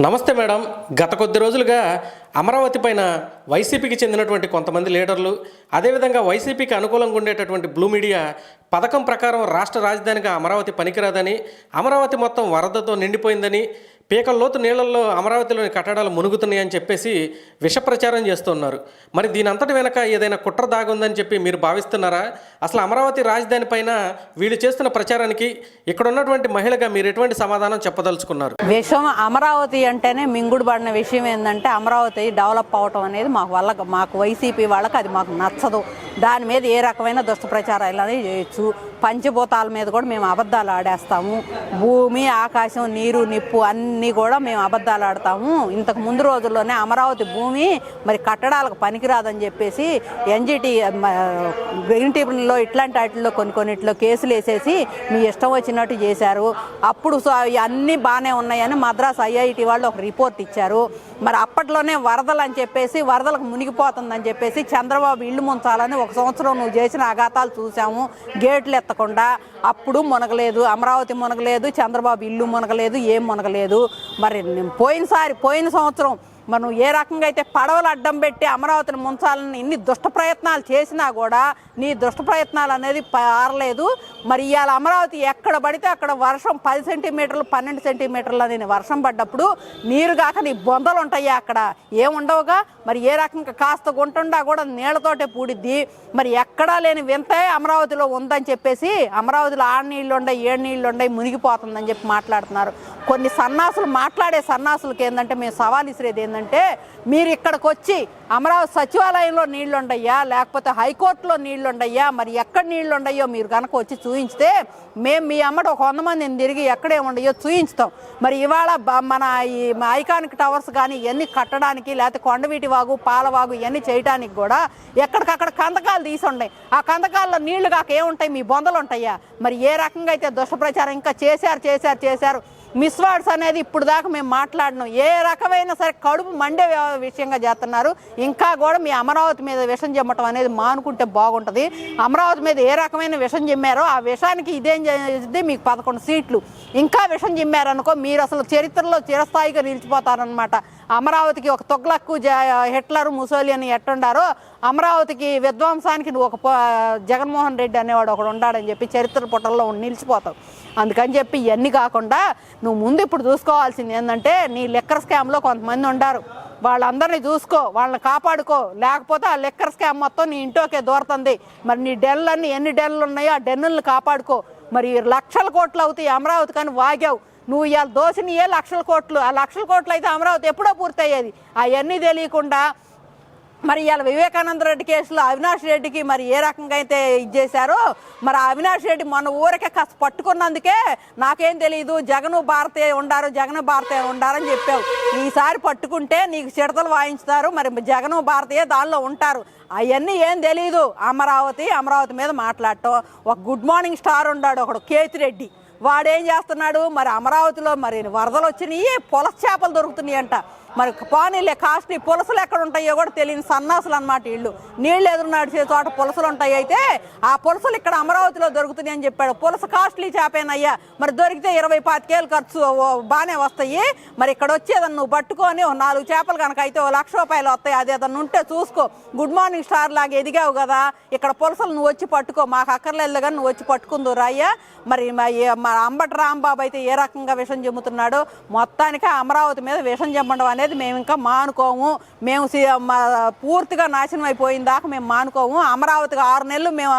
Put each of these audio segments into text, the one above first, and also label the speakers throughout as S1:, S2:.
S1: నమస్తే మేడం. గత కొద్ది రోజులుగా అమరావతి పైన వైసీపీకి చెందినటువంటి కొంతమంది లీడర్లు అదేవిధంగా వైసీపీకి అనుకూలంగా ఉండేటటువంటి బ్లూ మీడియా పథకం ప్రకారం రాష్ట్ర రాజధానిగా అమరావతి పనికిరాదని అమరావతి మొత్తం వరదతో నిండిపోయిందని పీకల్లోతు నీళ్ళలో అమరావతిలోని కట్టడాలు మునుగుతున్నాయని చెప్పేసి విష ప్రచారం చేస్తున్నారు మరి దీనంతటి వెనక ఏదైనా కుట్ర దాగుందని చెప్పి మీరు భావిస్తున్నారా? అసలు అమరావతి రాజధాని పైన వీళ్ళు చేస్తున్న ప్రచారానికి ఇక్కడ ఉన్నటువంటి మహిళగా మీరు ఎటువంటి సమాధానం చెప్పదలుచుకున్నారు?
S2: విషయం అమరావతి అంటేనే మింగుడు పడిన విషయం ఏంటంటే అమరావతి డెవలప్ అవటం అనేది మాకు వల్ల మాకు వైసీపీ వాళ్ళకి అది మాకు నచ్చదు. దాని మీద ఏ రకమైన దుష్ట ప్రచారాలు అనేది చేయొచ్చు. పంచభూతాల మీద కూడా మేము అబద్ధాలు ఆడేస్తాము. భూమి ఆకాశం నీరు నిప్పు అన్నీ కూడా మేము అబద్ధాలు ఆడతాము. ఇంతకు ముందు రోజుల్లోనే అమరావతి భూమి మరి కట్టడాలకు పనికిరాదని చెప్పేసి ఎన్జిటి గ్రీన్ టీవీలో ఇట్లాంటి వాటిల్లో కొన్ని కొన్నిట్లో కేసులు వేసేసి మీ ఇష్టం వచ్చినట్టు చేశారు. అప్పుడు సో అన్నీ బాగానే ఉన్నాయని మద్రాస్ ఐఐటి వాళ్ళు ఒక రిపోర్ట్ ఇచ్చారు. మరి అప్పట్లోనే వరదలు అని చెప్పేసి వరదలకు మునిగిపోతుందని చెప్పేసి చంద్రబాబు ఇల్లు ముంచాలని ఒక సంవత్సరం నువ్వు చేసిన అఘాతాలు చూసాము. గేట్లు ఎత్తకుండా అప్పుడు మునగలేదు అమరావతి మునగలేదు చంద్రబాబు ఇల్లు మునగలేదు ఏం మునగలేదు. మరి పోయినసారి పోయిన సంవత్సరం మనం ఏ రకంగా అయితే పడవలు అడ్డం పెట్టి అమరావతిని ముంచాలని ఇన్ని దుష్ట ప్రయత్నాలు చేసినా కూడా నీ దుష్ట ప్రయత్నాలు అనేది పారలేదు. మరి ఇవాళ అమరావతి ఎక్కడ పడితే అక్కడ వర్షం పది సెంటీమీటర్లు పన్నెండు సెంటీమీటర్లు అని వర్షం పడ్డప్పుడు నీరు కాక నీ బొందలు ఉంటాయి అక్కడ. ఏముండవుగా మరి ఏ రకంగా కాస్త గుంటుండా కూడా నీళ్ళతోటే పూడిద్ది. మరి ఎక్కడా లేని వింతే అమరావతిలో ఉందని చెప్పేసి అమరావతిలో ఆరు నీళ్ళు ఉండయి ఏడు నీళ్ళు ఉండయి మునిగిపోతుందని చెప్పి మాట్లాడుతున్నారు. కొన్ని సన్నాసులు మాట్లాడే సన్నాసులకి ఏంటంటే మేము సవాల్ ఇసిరేది ఏంటంటే మీరు ఇక్కడికి వచ్చి అమరావతి సచివాలయంలో నీళ్ళు ఉండయ్యా లేకపోతే హైకోర్టులో నీళ్ళు ఉండయ్యా మరి ఎక్కడ నీళ్ళు ఉండయో మీరు కనుక వచ్చి చూయించితే మేము మీ అమ్మట ఒక వంద మందిని తిరిగి ఎక్కడే ఉండయో చూయించుతాం. మరి ఇవాళ మన ఈ ఐకానిక్ టవర్స్ కానీ ఇవన్నీ కట్టడానికి లేకపోతే కొండవీటి వాగు పాలవాగు ఇవన్నీ చేయడానికి కూడా ఎక్కడికక్కడ కందకాలు తీసి ఉన్నాయి. ఆ కందకాల్లో నీళ్ళు కాక ఏముంటాయి? మీ బొందలు ఉంటాయా? మరి ఏ రకంగా అయితే దుష్టప్రచారం ఇంకా చేశారు చేశారు చేశారు మిస్వాడ్స్ అనేది ఇప్పుడు దాకా మేము మాట్లాడినాం. ఏ రకమైన సరే కడుపు మండే విషయంగా చేస్తున్నారు. ఇంకా కూడా మీ అమరావతి మీద విషం చెమ్మటం అనేది మానుకుంటే బాగుంటుంది. అమరావతి మీద ఏ రకమైన విషం చెమ్మారో ఆ విషానికి ఇదేం చేసింది మీకు పదకొండు సీట్లు. ఇంకా విషం చెమ్మారనుకో మీరు అసలు చరిత్రలో చిరస్థాయిగా నిలిచిపోతారనమాట అమరావతికి ఒక తొగ్లక్కు హిట్లర్ ముసోలి అని ఎట్టుండారో అమరావతికి విధ్వంసానికి నువ్వు ఒక జగన్మోహన్ రెడ్డి అనేవాడు ఒకడు ఉండాడని చెప్పి చరిత్ర పుటల్లో నిలిచిపోతావు అందుకని చెప్పి ఇవన్నీ కాకుండా నువ్వు ముందు ఇప్పుడు చూసుకోవాల్సింది ఏంటంటే నీ లెక్కర్ స్కామ్లో కొంతమంది ఉండారు. వాళ్ళందరినీ చూసుకో వాళ్ళని కాపాడుకో. లేకపోతే ఆ లెక్కర్ స్కామ్ మొత్తం నీ ఇంట్లోకే దూరుతుంది. మరి నీ డెన్లన్నీ ఎన్ని డెన్లు ఉన్నాయో ఆ డెన్నులను కాపాడుకో. మరి లక్షల కోట్లు అవుతాయి అమరావతి కానీ వాగావు. నువ్వు ఇవాళ దోషిని ఏ లక్షల కోట్లు. ఆ లక్షల కోట్లు అయితే అమరావతి ఎప్పుడో పూర్తయ్యేది. అవన్నీ తెలియకుండా మరి ఇవాళ వివేకానంద రెడ్డి కేసులో అవినాష్ రెడ్డికి మరి ఏ రకంగా అయితే ఇది చేశారో మరి అవినాష్ రెడ్డి మన ఊరికే కాస్త పట్టుకున్నందుకే నాకేం తెలియదు జగను భారతే ఉండారు జగన్ భారతే ఉండారని చెప్పావు. ఈసారి పట్టుకుంటే నీకు చిడతలు వాయించుతారు మరి జగను భారతీయ దానిలో ఉంటారు. అవన్నీ ఏం తెలియదు అమరావతి అమరావతి మీద మాట్లాడటం. ఒక గుడ్ మార్నింగ్ స్టార్ ఉన్నాడు ఒకడు కేతిరెడ్డి వాడేం చేస్తున్నాడు? మరి అమరావతిలో మరి వరదలు వచ్చినాయి పొలస్ చేపలు దొరుకుతున్నాయి అంట మరి పానీలే కాస్ట్లీ పులసలు ఎక్కడ ఉంటాయో కూడా తెలియని సన్నాసులు అన్నమాట వీళ్ళు. నీళ్ళు ఎదురు నడిచే చోట పులసలు ఉంటాయి. అయితే ఆ పులసలు ఇక్కడ అమరావతిలో దొరుకుతున్నాయి అని చెప్పాడు. పులస కాస్ట్లీ చేపేనయ్యా. మరి దొరికితే ఇరవై పాతికేలు ఖర్చు ఓ బాగానే వస్తాయి. మరి ఇక్కడ వచ్చి నువ్వు పట్టుకొని నాలుగు చేపలు కనుక అయితే ఓ లక్ష రూపాయలు వస్తాయి. అది ఏదన్నా ఉంటే చూసుకో. గుడ్ మార్నింగ్ స్టార్ లాగా ఎదిగావు కదా. ఇక్కడ పులసలు నువ్వు వచ్చి పట్టుకో. మాకు అక్కర్లేదు కానీ నువ్వు వచ్చి పట్టుకుందు రాయ్యా. మరి మా- అంబటి రాంబాబు అయితే ఏ రకంగా విషం చెమ్ముతున్నాడో మొత్తానికి అమరావతి మీద విషం చెమ్మడం అనేది మేము ఇంకా మానుకోము. మేము మా పూర్తిగా నాశనం అయిపోయిన దాకా మేము మానుకోము. అమరావతికి ఆరు నెలలు మేము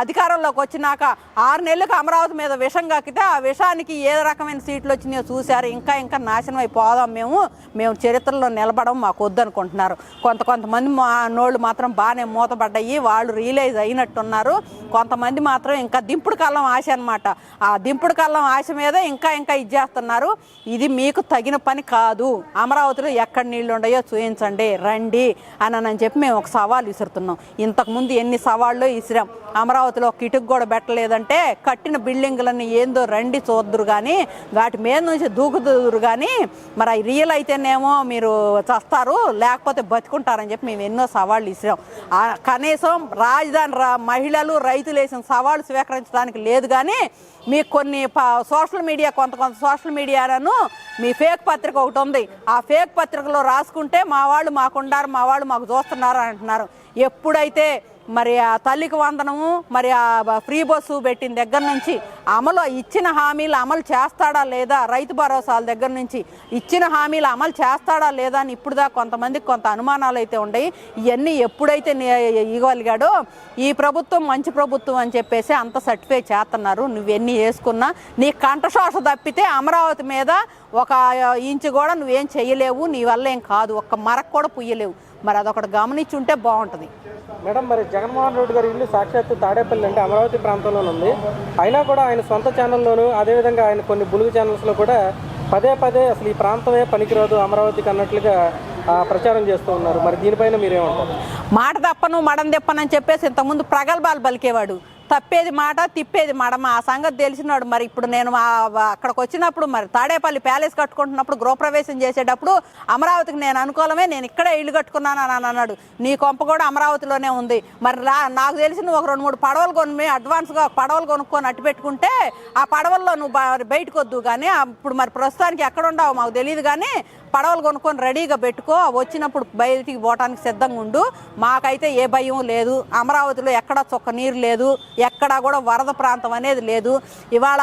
S2: అధికారంలోకి వచ్చినాక ఆరు నెలలకు అమరావతి మీద విషం కక్కితే ఆ విషానికి ఏ రకమైన సీట్లు వచ్చినాయో చూశారు. ఇంకా ఇంకా నాశనం అయిపోదాం మేము. మేము చరిత్రలో నిలబడం మాకు వద్దనుకుంటున్నారు కొంత కొంతమంది మా నోళ్ళు మాత్రం బాగానే మూతపడ్డాయి వాళ్ళు రియలైజ్ అయినట్టున్నారు. కొంతమంది మాత్రం ఇంకా దింపుడు కళ్ళం ఆశ అనమాట ఆ దింపుడు కళ్ళం ఆశ మీద ఇంకా ఇంకా ఇది చేస్తున్నారు. ఇది మీకు తగిన పని కాదు. అమరావతిలో ఎక్కడ నీళ్ళు ఉన్నాయో చూపించండి రండి. అని అని చెప్పి మేము ఒక సవాల్ విసురుతున్నాం. ఇంతకుముందు ఎన్ని సవాళ్ళు విసిరాం. అమరావతిలో కిటుకు కూడా పెట్టలేదంటే కట్టిన బిల్డింగులన్నీ ఏందో రండి చూద్దరు కానీ వాటి మీద నుంచి దూకుదురు కానీ మరి అవి రియల్ అయితేనేమో మీరు చస్తారు లేకపోతే బతుకుంటారని చెప్పి మేము ఎన్నో సవాళ్ళు ఇసాం కనీసం రాజధాని రా మహిళలు రైతులు వేసిన సవాళ్ళు స్వీకరించడానికి లేదు కానీ మీకు కొన్ని ప- సోషల్ మీడియా కొంత కొంత సోషల్ మీడియాలను మీ ఫేక్ పత్రిక ఒకటి ఉంది. ఆ ఫేక్ పత్రికలో రాసుకుంటే మా వాళ్ళు మాకుండారు మా వాళ్ళు మాకు చూస్తున్నారు అంటున్నారు. ఎప్పుడైతే మరి ఆ తల్లికి వందనము మరి ఆ ఫ్రీ బస్సు పెట్టిన దగ్గర నుంచి అమలు ఇచ్చిన హామీలు అమలు చేస్తాడా లేదా రైతు భరోసాల దగ్గర నుంచి ఇచ్చిన హామీలు అమలు చేస్తాడా లేదా అని ఇప్పుడు దాకా కొంతమందికి కొంత అనుమానాలు అయితే ఉన్నాయి ఇవన్నీ ఎప్పుడైతే ఇవ్వగలిగాడో ఈ ప్రభుత్వం మంచి ప్రభుత్వం అని చెప్పేసి అంత సర్టిఫై చేస్తున్నారు. నువ్వెన్ని వేసుకున్నా నీ కంఠశ్వాస తప్పితే అమరావతి మీద ఒక ఇంచు కూడా నువ్వేం చేయలేవు నీ వల్ల ఏం కాదు ఒక్క మరకు కూడా పుయ్యలేవు. మరి అదొకటి గమనించి ఉంటే బాగుంటుంది.
S1: మేడం మరి జగన్మోహన్ రెడ్డి గారి ఇల్లు సాక్షాత్తు తాడేపల్లి అంటే అమరావతి ప్రాంతంలోనే ఉంది. అయినా కూడా ఆయన సొంత ఛానల్లోనూ అదేవిధంగా ఆయన కొన్ని బులుగు ఛానల్స్లో కూడా పదే పదే అసలు ఈ ప్రాంతమే పనికిరాదు అమరావతికి అన్నట్లుగా ప్రచారం చేస్తూ ఉన్నారు. మరి దీనిపైన మీరేమంటారు?
S2: మాట తప్పను మడం తెప్పనని చెప్పేసి ఇంతకుముందు ప్రగల్భాలు పలికేవాడు. తప్పేది మాట తిప్పేది మడమ ఆ సంగతి తెలిసినాడు మరి. ఇప్పుడు నేను అక్కడికి వచ్చినప్పుడు మరి తాడేపల్లి ప్యాలెస్ కట్టుకుంటున్నప్పుడు గృహప్రవేశం చేసేటప్పుడు అమరావతికి నేను అనుకూలమే నేను ఇక్కడే ఇల్లు కట్టుకున్నాను అని అన్నాడు. నీ కొంప కూడా అమరావతిలోనే ఉంది. మరి రా నాకు తెలిసిన ఒక రెండు మూడు పడవలు కొని అడ్వాన్స్గా పడవలు కొనుక్కొని అట్టు పెట్టుకుంటే ఆ పడవల్లో నువ్వు బ- బయటకు వద్దు కానీ అప్పుడు మరి ప్రస్తుతానికి ఎక్కడ ఉండవు మాకు తెలియదు కానీ పడవలు కొనుక్కొని రెడీగా పెట్టుకో వచ్చినప్పుడు బయటికి పోవటానికి సిద్ధంగా ఉండు. మాకైతే ఏ భయం లేదు. అమరావతిలో ఎక్కడ చొక్క నీరు లేదు. ఎక్కడా కూడా వరద ప్రాంతం అనేది లేదు. ఇవాళ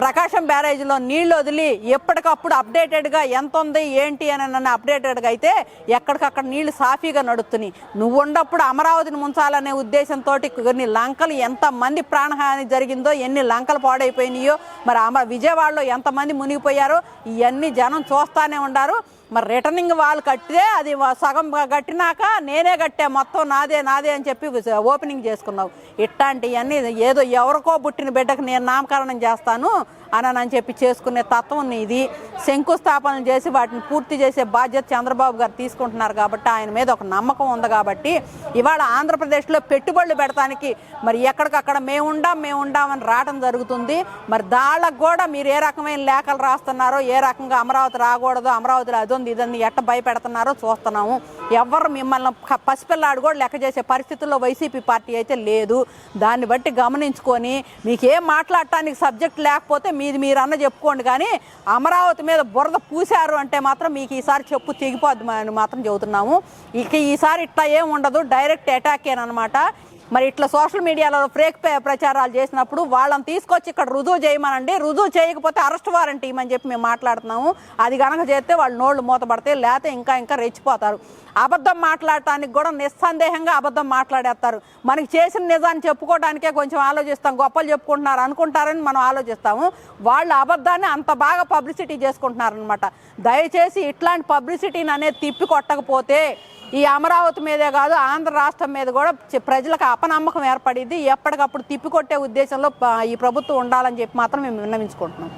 S2: ప్రకాశం బ్యారేజ్లో నీళ్ళు వదిలి ఎప్పటికప్పుడు అప్డేటెడ్గా ఎంత ఉంది ఏంటి అని నన్ను అప్డేటెడ్గా అయితే ఎక్కడికక్కడ నీళ్ళు సాఫీగా నడుస్తున్నాయి నువ్వు ఉన్నప్పుడు అమరావతిని ముంచాలనే ఉద్దేశంతో కొన్ని లంకలు ఎంతమంది ప్రాణహాని జరిగిందో ఎన్ని లంకలు పాడైపోయినాయో మరి అమ విజయవాడలో ఎంతమంది మునిగిపోయారో ఇవన్నీ జనం చూస్తానే ఉండారు. మరి రిటర్నింగ్ వాళ్ళు కట్టితే అది సగం కట్టినాక నేనే కట్టే మొత్తం నాదే నాదే అని చెప్పి ఓపెనింగ్ చేసుకున్నావు. ఇట్లాంటివన్నీ ఏదో ఎవరికో పుట్టిన బిడ్డకు నేను నామకరణం చేస్తాను అని అని చెప్పి చేసుకునే తత్వం ఇది. శంకుస్థాపనలు చేసి వాటిని పూర్తి చేసే బాధ్యత చంద్రబాబు గారు తీసుకుంటున్నారు కాబట్టి ఆయన మీద ఒక నమ్మకం ఉంది కాబట్టి ఇవాళ ఆంధ్రప్రదేశ్లో పెట్టుబడులు పెడతానికి మరి ఎక్కడికక్కడ మేము ఉండాం మేము రావడం జరుగుతుంది. మరి దాళ్ళకు కూడా మీరు ఏ రకమైన లేఖలు రాస్తున్నారో ఏ రకంగా అమరావతి రాకూడదు అమరావతిలో అదొంది ఇదని ఎట్ట భయపెడుతున్నారో చూస్తున్నాము. ఎవరు మిమ్మల్ని పసిపిల్లాడు కూడా లెక్క చేసే పరిస్థితుల్లో వైసీపీ పార్టీ అయితే లేదు. దాన్ని బట్టి గమనించుకొని మీకేం మాట్లాడటానికి సబ్జెక్ట్ లేకపోతే మీది మీరు అన్న చెప్పుకోండి కానీ అమరావతి మీద బురద పూశారు అంటే మాత్రం మీకు ఈసారి చెప్పు తెగిపోద్ది అని మాత్రం చెబుతున్నాము. ఇక ఈసారి ఇట్లా ఏం ఉండదు డైరెక్ట్ అటాకేనమాట మరి ఇట్లా సోషల్ మీడియాలో ఫేక్ పే- ప్రచారాలు చేసినప్పుడు వాళ్ళని తీసుకొచ్చి ఇక్కడ రుజువు చేయమనండి. రుజువు చేయకపోతే అరెస్ట్ వారెంట్ ఇవ్వమని చెప్పి మేము మాట్లాడుతున్నాము. అది కనుక చేస్తే వాళ్ళు నోళ్ళు మూతపడితే లేకపోతే ఇంకా ఇంకా రెచ్చిపోతారు. అబద్ధం మాట్లాడటానికి కూడా నిస్సందేహంగా అబద్ధం మాట్లాడేస్తారు. మనకి చేసిన నిజాన్ని చెప్పుకోవడానికే కొంచెం ఆలోచిస్తాం. గొప్పలు చెప్పుకుంటున్నారు అనుకుంటారని మనం ఆలోచిస్తాము. వాళ్ళు అబద్ధాన్ని అంత బాగా పబ్లిసిటీ చేసుకుంటున్నారనమాట దయచేసి ఇట్లాంటి పబ్లిసిటీని అనేది తిప్పి కొట్టకపోతే ఈ అమరావతి మీదే కాదు ఆంధ్ర రాష్ట్రం మీద కూడా ప్రజలకు అపనమ్మకం ఏర్పడింది ఎప్పటికప్పుడు తిప్పికొట్టే ఉద్దేశంలో ఈ ప్రభుత్వం ఉండాలని చెప్పి మాత్రం మేము విన్నవించుకుంటున్నాం.